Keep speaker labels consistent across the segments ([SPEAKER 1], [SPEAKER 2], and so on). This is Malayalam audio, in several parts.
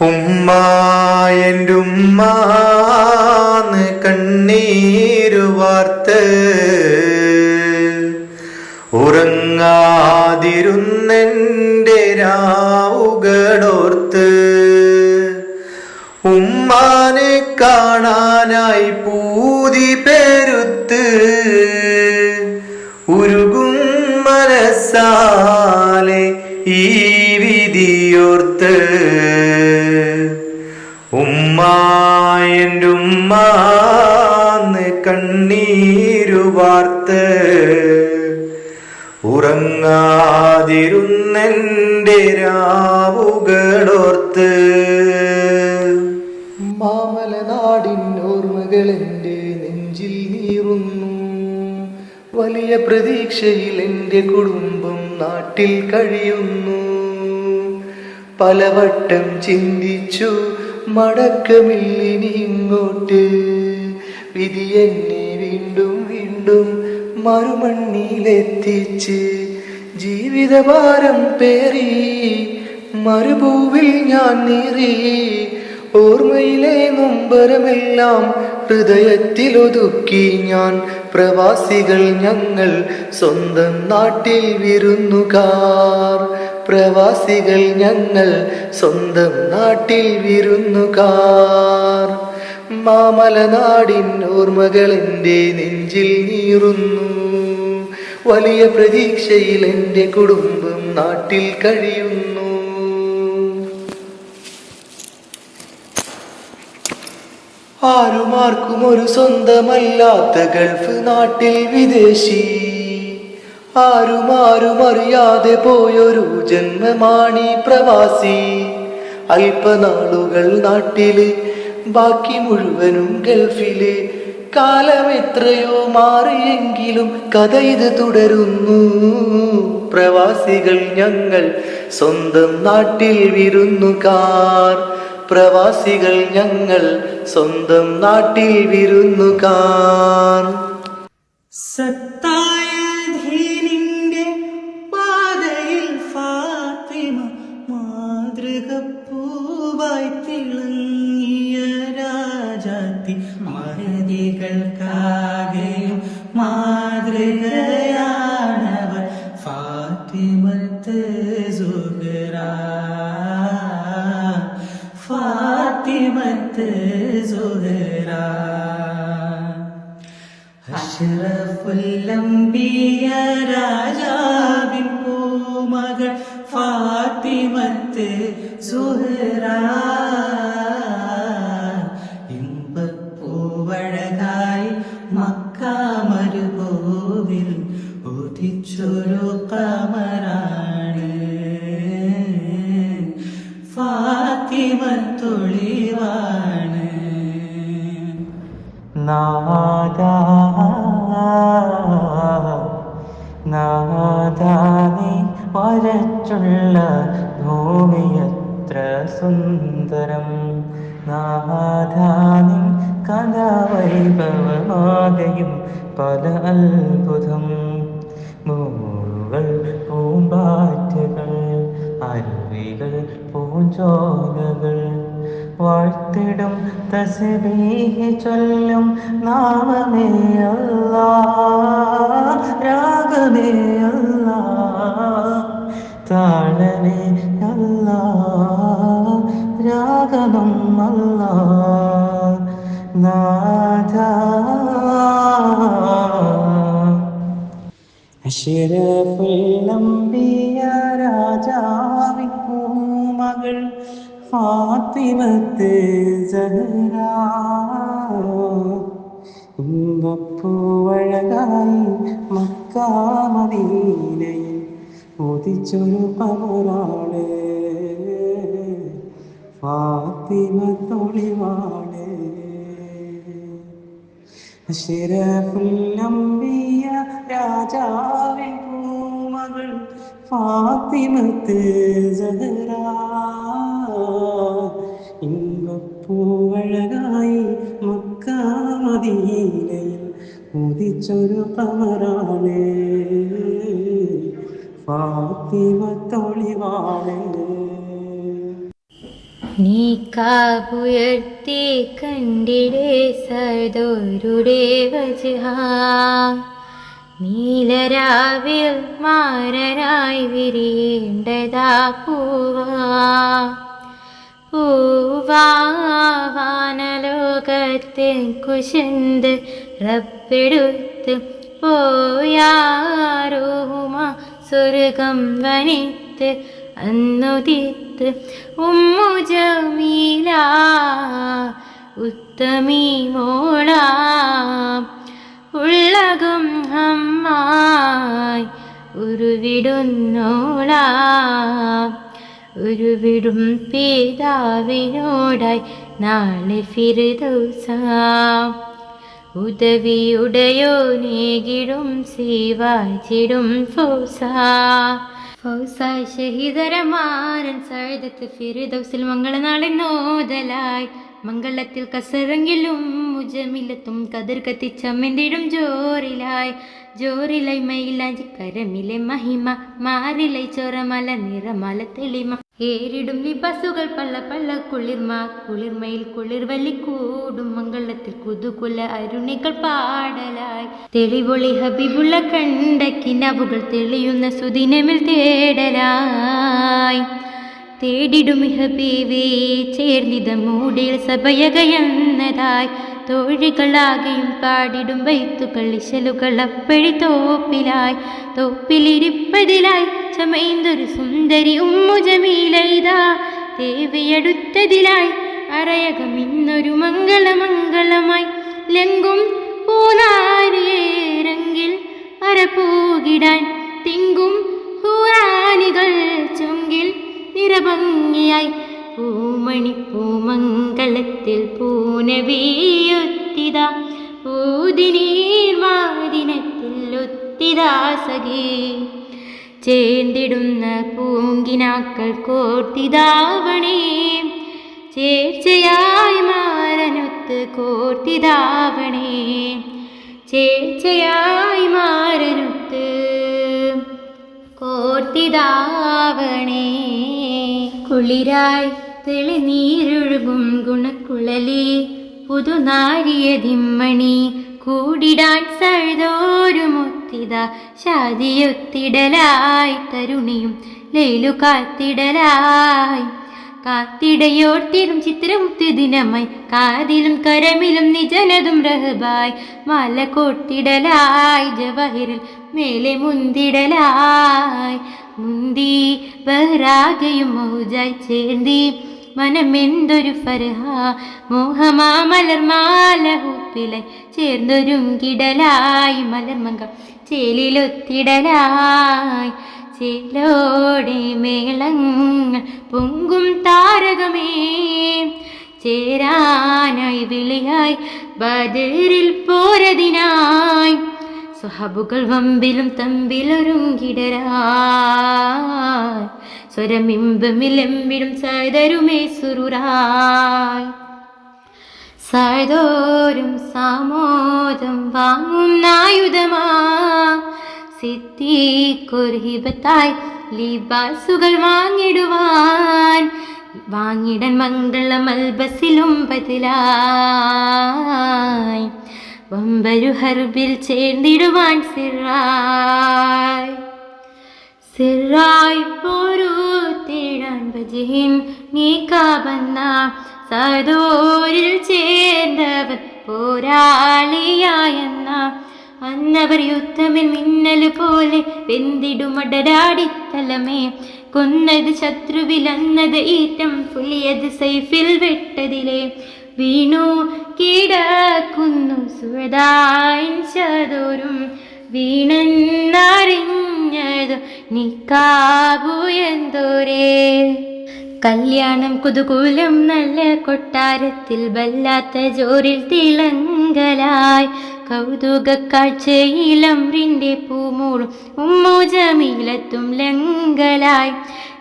[SPEAKER 1] ഉമ്മായന്റെ ഉമ്മാന്ന് കണ്ണീരു വാർത്ത് ഉറങ്ങാതിരുന്നെന്റെ രാവുകളോർത്ത് ഉമ്മാനെ കാണാനായി പൂതി പെരുത്ത് ഉരുകും മനസ്സാലെ ഉമ്മാന്ന് കണ്ണീരു വാർത്ത് ഉറങ്ങാതിരുന്നെന്റെ രാവുകളോർത്ത്.
[SPEAKER 2] മാമലനാടിൻ നെഞ്ചിൽ നീറുന്നു. വലിയ പ്രതീക്ഷയിൽ എന്റെ കുടുംബം നാട്ടിൽ കഴിയുന്നു. പലവട്ടം ചിന്തിച്ചു മടക്കമില്ലിനി ഇങ്ങോട്ട്. വിധി എന്നെ വീണ്ടും വീണ്ടും മറുമണ്ണിലെത്തിച്ച് ജീവിതഭാരം പേറി മരുഭൂവിൽ ഞാൻ നീറി. ഓർമ്മയിലെ നൊമ്പരമെല്ലാം ഹൃദയത്തിലൊതുക്കി ഞാൻ പ്രവാസികൾ ഞങ്ങൾ സ്വന്തം നാട്ടിൽ വിരുന്നുകാർ. പ്രവാസികൾ ഞങ്ങൾ സ്വന്തം നാട്ടിൽ വിരുന്നുകാർ മാമലനാടിൻ ഓർമ്മകൾ എന്റെ നെഞ്ചിൽ നീറുന്നു. വലിയ പ്രതീക്ഷയിൽ എന്റെ കുടുംബം നാട്ടിൽ കഴിയുന്നു. ആരുമാർക്കും ഒരു സ്വന്തമല്ലാത്ത ഗൾഫ് നാട്ടിൽ വിദേശി ആരും ആരും അറിയാതെ പോയൊരു ജന്മമാണി പ്രവാസി. അല്പനാളുകൾ നാട്ടിൽ ബാക്കി മുഴുവനും ഗൾഫിൽ. കാലം എത്രയോ മാറിയെങ്കിലും കഥ ഇത് തുടരുന്നു. പ്രവാസികൾ ഞങ്ങൾ സ്വന്തം നാട്ടിൽ വിരുന്നുകാർ പ്രവാസികൾ ഞങ്ങൾ സ്വന്തം നാട്ടിൽ വിരുന്നുകാർ
[SPEAKER 3] സത്തായ ഫാത്തിമത്ത് സുഹറ അഷ്റഫുല്ലംബിയ രാജാവിൻ
[SPEAKER 4] നാദാനി വരച്ചുള്ള ഭൂമിയത്ര സുന്ദരം. നാദാനി കലാവൈഭവമാകയും പല അത്ഭുതം. മൂറുകൾ പൂമ്പാറ്റകൾ അരുവികൾ പൂഞ്ചോലകൾ വാഴ്ത്തിടും. തസ്ബീഹ് ചൊല്ലും. നാമമേ അല്ലാ രാഗമേ അല്ലാ താളമേ അല്ലാ രാഗമം അല്ലാ നാഥ. അഷ്റഫുല്ലംബിയ രാജാവിൻ പൂമകൾ. ഫാത്തിമത്ത് സഹറ ഇമ്പപ്പൂവഴകായി മക്കാമദീനയിൽ ഒതിച്ചൊരു പവറാണ് ഫാത്തിമ തൊളിവാണ് അഷ്റഫുല്ലംബിയ രാജാവിൻ പൂമകൾ ഫാത്തിമത്ത് സഹറ ഇമ്പപ്പൂവഴകായി മക്കാമദീനയിൽ ഉദിച്ചൊരു കമറാണ് ഫാത്തിമ തൊളിവാണ്
[SPEAKER 5] നീ കാവുയർത്തി കണ്ടിടേ സദോരുടെ വജഹ നീലരാവിൽ മാരനായി വിരിയേണ്ടതാ പൂവാ. പൂവാനലോകത്തെ കുശന്ത് റപ്പെടുത്ത് പോയാരോഹുമ സ്വർഗം വനിത്ത് അന്നുദിത്ത് ഉമ്മു ജമീല ഉത്തമീ മോള. ഉള്ളകം ഹമ്മായി ഉരുവിടുന്നോളാ. ഉരുവിടും പിതാവിനോടായി നാളെ ഫിരുദോസാം ഉദവിയുടയോ നേകിടും സീവാചിടും ഫൗസ. ഫൗസ ഷഹിതരമാരൻ സഴുതത്ത് ഫിരുദോസിൽ മംഗളനാളെ നോതലായി മംഗളത്തിൽ കസറെങ്കിലും മുജമിലത്തും കതിർ കത്തിച്ചമ്മിന്തിടും ജോറിലായി. ജോറിലായി മയിലാഞ്ചി കരമിലെ മഹിമ മാറിലൈ ചോറമല നിറമല തെളിമ. ഏരിടും നിബസുകൾ പള്ള പള്ള കുളിർമ. കുളിർമയിൽ കുളിർ വലിക്കൂടും മംഗളത്തിൽ കുതുകുല അരുണികൾ പാടലായി. തെളിവൊളി ഹബിബുള്ള കണ്ട കിനവുകൾ തെളിയുന്ന സുദിനമിൽ തേടലായി. തേടിടും ഹബീവേ ചേർന്നിത മൂടിൽ സഭയകയെന്നതായി. തോഴികളാകെയും പാടിടും വൈത്തുകൾ ഇശലുകൾ അപ്പഴി തോപ്പിലായി. തോപ്പിലിരിപ്പതിലായി ചമൈന്തൊരു സുന്ദരി ഉമ്മു ജമീലൈതാ ദേവിയടുത്തതിലായി അറയകം ഇന്നൊരു മംഗളമംഗളമായി ലങ്കും പൂനാരിയേരങ്കിൽ അരപ്പൂകിടാൻ തിങ്കും ഹൂറാനികൾ ചുങ്കിൽ നിറഭംഗിയായി പൂമണി പൂമംഗളത്തിൽ പൂനവീയൊത്തിത. പൂതിനീർമാദിനത്തിൽ ഒത്തിതാ സഖി. ചേർന്നിടുന്ന പൂങ്കിനാക്കൾ കോർത്തിതാവണേ. ചേർച്ചയായി മാരനൊത്ത് കോർത്തിതാവണേ. ചേർച്ചയായി മാരനൊത്ത് കോർത്തിതാവണേ. കുളിരായി തെളിനീരൊഴുകും ഗുണക്കുഴലി. പുതുനാരിയ ദിമ്മണി കൂടിടാൻ സഴുതോരുമൊത്തിത. ശാതിയൊത്തിടലായി തരുണിയും ലേലു കാത്തിടലായി. കാത്തിടയോർത്തിടും ചിത്രമുത്ത് ദിനമായി. കാതിലും കരമിലും നിജനതും രഹബായി. മല കോട്ടിടലായി മേലെ മുന്തിടലായി മുന്തി ബഹ്റാഗയും മൗജായി ചേർന്തി മനമെന്തൊരു ഫർഹ മോഹമാ മലർമാല ഹൂപ്പിലെ ചേർന്നൊരുങ്കിടലായി മലർമങ്ക ചേലിലൊത്തിടലായി. ചേലോടെ മേളങ്ങൾ പൊങ്കും താരകമേ. ചേരാനായി വിളിയായി ബദറിൽ പോരതിനായി. സ്വഹബുകൾ വമ്പിലും തമ്പിലൊരുങ്കിടരായി സ്വരമിമ്പമിലെമ്പിടും സൈതരുമേ സുരുരായ് സൈതോരും സാമോദം വാങ്ങുന്നായുധമാ സിദ്ധിക്കൊരുഹിബത്തായി ലിബാസുകൾ വാങ്ങിടുവാൻ. വാങ്ങിടൻ മംഗളം അൽബസിലും ബദലായി. വമ്പരു ഹർബിൽ ചേർന്നിടുവാൻ സിറായ്. സിറായ് പോരു തേടാൻ ബജിഹിൻ നീ കാബന്ന സദോരിൽ ചേർന്നവൻ പോരാളിയായെന്ന. അന്നവർ യുദ്ധമിൽ മിന്നൽ പോലെ വെന്തിടുമടരാടി തലമേ. കൊന്നത് ശത്രുവിലന്നത് ഈറ്റം പുലിയത് സൈഫിൽ വെട്ടതിലെ. വീണു കിടക്കുന്നു സുഹൃദായിൻ ചതോരും. വീണെന്നറിഞ്ഞതു നിക്കാബു എന്തോരേ? കല്യാണം കുതുകൂലം നല്ല കൊട്ടാരത്തിൽ വല്ലാത്ത ജോറിൽ തിളങ്കലായി. കൗതുക കാഴ്ചയിലമ്രിന്റെ പൂമൂളും ഉമ്മൂജമീലത്തും ലങ്കലായി.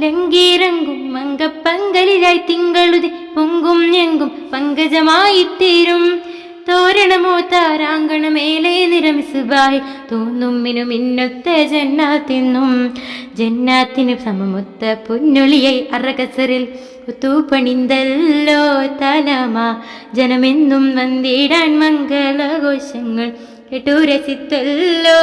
[SPEAKER 5] ലങ്കിറങ്ങും മങ്കപ്പങ്കലിലായി തിങ്കളുതി പൊങ്കും ഞെങ്കും പങ്കജമായിത്തീരും. തോരണമോ താരാങ്കണമേലെ നിരമിസുബായി തോന്നുമ്മിനും ഇന്നൊത്ത ജന്നാത്തിന്നും. ജന്നാത്തിന് സമമൊത്ത പൊന്നൊളിയായി അറകസറിൽ ഒത്തുപണിന്തല്ലോ തലമ. ജനമെന്നും വന്നിടാൻ മംഗളഘോഷങ്ങൾ കേട്ടു രസിത്തല്ലോ.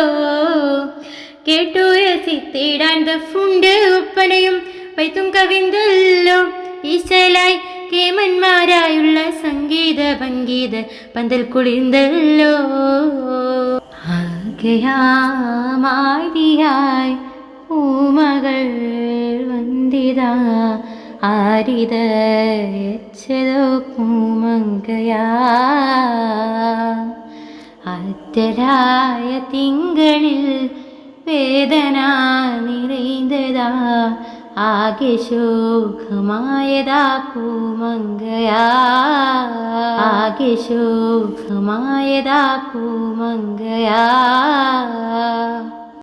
[SPEAKER 5] കേട്ടു രസിത്തിടാൻ ദഫുണ്ട് ഒപ്പനയും വൈത്തും കവിന്തല്ലോ. ഈശലായി കേമന്മാരായുള്ള സംഗീത ഭംഗീത പന്തൽ കുളിർന്നല്ലോ ആകയാമാരിയായി പൂമകൾ വന്ദിതാ ആരിതോ പൂമങ്കയാ. അത്തരായ തിങ്കളിൽ വേദന നിറൈந்ததா ആകെ ശോകമായതാ പൂമങ്കയാ ആകെ ശോകമായതാ പൂമങ്കയാ